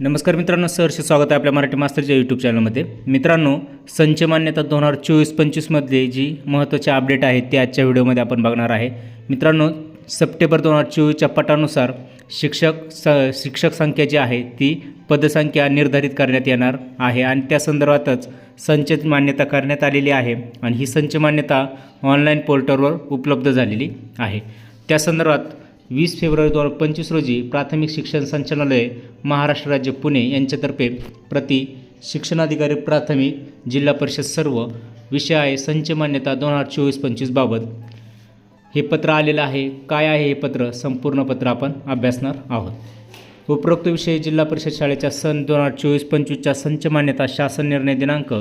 नमस्कार मित्रांनो सहर्ष स्वागत आहे आपल्या मराठी मास्तरच्या यूट्यूब चॅनलमध्ये मित्रांनो संच मान्यता दोन हजार चोवीस पंचवीसमधले जी महत्त्वाचे अपडेट आहेत ते आजच्या व्हिडिओमध्ये आपण बघणार आहे. मित्रांनो सप्टेंबर दोन हजार चोवीसच्या पटानुसार शिक्षक स शिक्षक संख्या जी आहे ती पदसंख्या निर्धारित करण्यात येणार आहे आणि त्या संदर्भातच संच मान्यता करण्यात आलेली आहे आणि ही संच मान्यता ऑनलाईन पोर्टलवर उपलब्ध झालेली आहे. त्या संदर्भात वीस फेब्रुवारी दोन हजार पंचवीस रोजी प्राथमिक शिक्षण संचालनालय महाराष्ट्र राज्य पुणे यांच्यातर्फे प्रति शिक्षणाधिकारी प्राथमिक जिल्हा परिषद सर्व विषय आहे संच मान्यता दोन हजार चोवीस पंचवीसबाबत हे पत्र आलेलं आहे. काय आहे हे पत्र? संपूर्ण पत्र आपण अभ्यासणार आहोत. उपरोक्त विषय जिल्हा परिषद शाळेच्या सन दोन हजार चोवीस पंचवीसच्या संच मान्यता शासन निर्णय दिनांक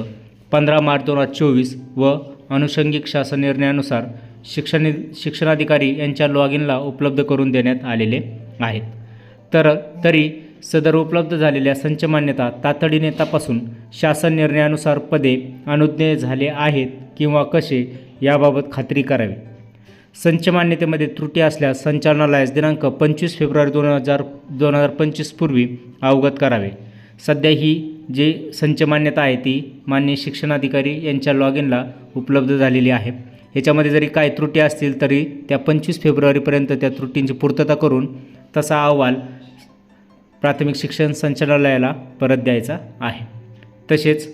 पंधरा मार्च दोन हजार चोवीस व अनुषंगिक शासन निर्णयानुसार शिक्षण शिक्षणाधिकारी यांच्या लॉग इनला उपलब्ध करून देण्यात आलेले आहेत. तर तरी सदर उपलब्ध झालेल्या संच मान्यता तातडीने तपासून शासन निर्णयानुसार पदे अनुज्ञेय झाले आहेत किंवा कसे याबाबत खात्री करावी. संच मान्यतेमध्ये त्रुटी असल्यास संचालनालयास दिनांक पंचवीस फेब्रुवारी दोन हजार दोन हजार पंचवीसपूर्वी अवगत करावे. सध्या ही जी संच मान्यता आहे ती मान्य शिक्षणाधिकारी यांच्या लॉग इनला उपलब्ध झालेली आहे. ह्याच्यामध्ये जरी काय त्रुटी असतील तरी त्या पंचवीस फेब्रुवारीपर्यंत त्या त्रुटींची पूर्तता करून तसा अहवाल प्राथमिक शिक्षण संचालनालयाला परत द्यायचा आहे. तसेच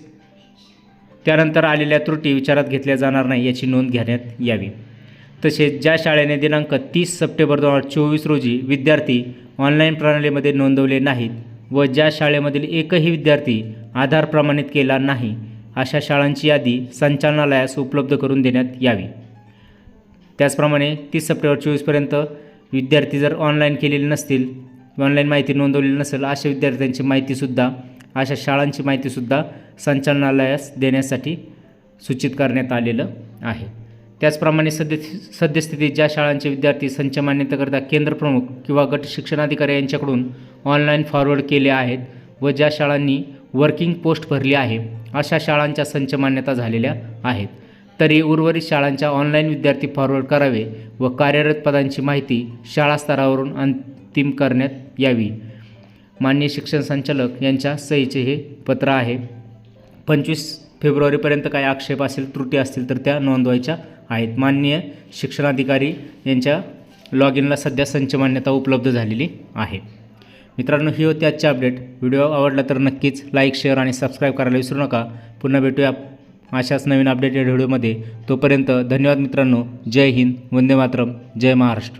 त्यानंतर आलेल्या त्रुटी विचारात घेतल्या जाणार नाही याची नोंद घेण्यात यावी. तसेच ज्या शाळेने दिनांक तीस सप्टेंबर दोन हजार चोवीस रोजी विद्यार्थी ऑनलाईन प्रणालीमध्ये नोंदवले नाहीत व ज्या शाळेमधील एकही विद्यार्थी आधार प्रमाणित केला नाही अशा शाळांची यादी संचालनालयास उपलब्ध करून देण्यात यावी. त्याचप्रमाणे तीस सप्टेंबर चोवीसपर्यंत विद्यार्थी जर ऑनलाईन केलेले नसतील ऑनलाईन माहिती नोंदवलेली नसेल अशा विद्यार्थ्यांची माहितीसुद्धा अशा शाळांची माहितीसुद्धा संचालनालयास देण्यासाठी सूचित करण्यात आलेलं आहे. त्याचप्रमाणे सद्य सद्यस्थितीत ज्या शाळांचे विद्यार्थी संच मान्यतेकरता केंद्रप्रमुख किंवा गट शिक्षणाधिकारी यांच्याकडून ऑनलाईन फॉरवर्ड केले आहेत व ज्या शाळांनी वर्किंग पोस्ट भरली आहे. अशा शाळांच्या संच मान्यता झालेल्या आहेत. तरी उर्वरित शाळांच्या ऑनलाईन विद्यार्थी फॉरवर्ड करावे व कार्यरत पदांची माहिती शाळा स्तरावरून अंतिम करण्यात यावी. मान्य शिक्षण संचालक यांच्या सहीचे हे पत्र आहे. पंचवीस फेब्रुवारीपर्यंत काही आक्षेप असेल त्रुटी असतील तर त्या नोंदवायच्या आहेत. माननीय शिक्षणाधिकारी यांच्या लॉग इनला सध्या संच मान्यता उपलब्ध झालेली आहे. मित्रांनो ही होती आजची अपडेट व्हिडिओ आवडला तर नक्कीच लाईक शेअर आणि सबस्क्राईब करायला विसरू नका. पुन्हा भेटूया अशाच नवीन अपडेटेड व्हिडिओमध्ये तोपर्यंत धन्यवाद मित्रांनो. जय हिंद. वंदे मातरम. जय महाराष्ट्र.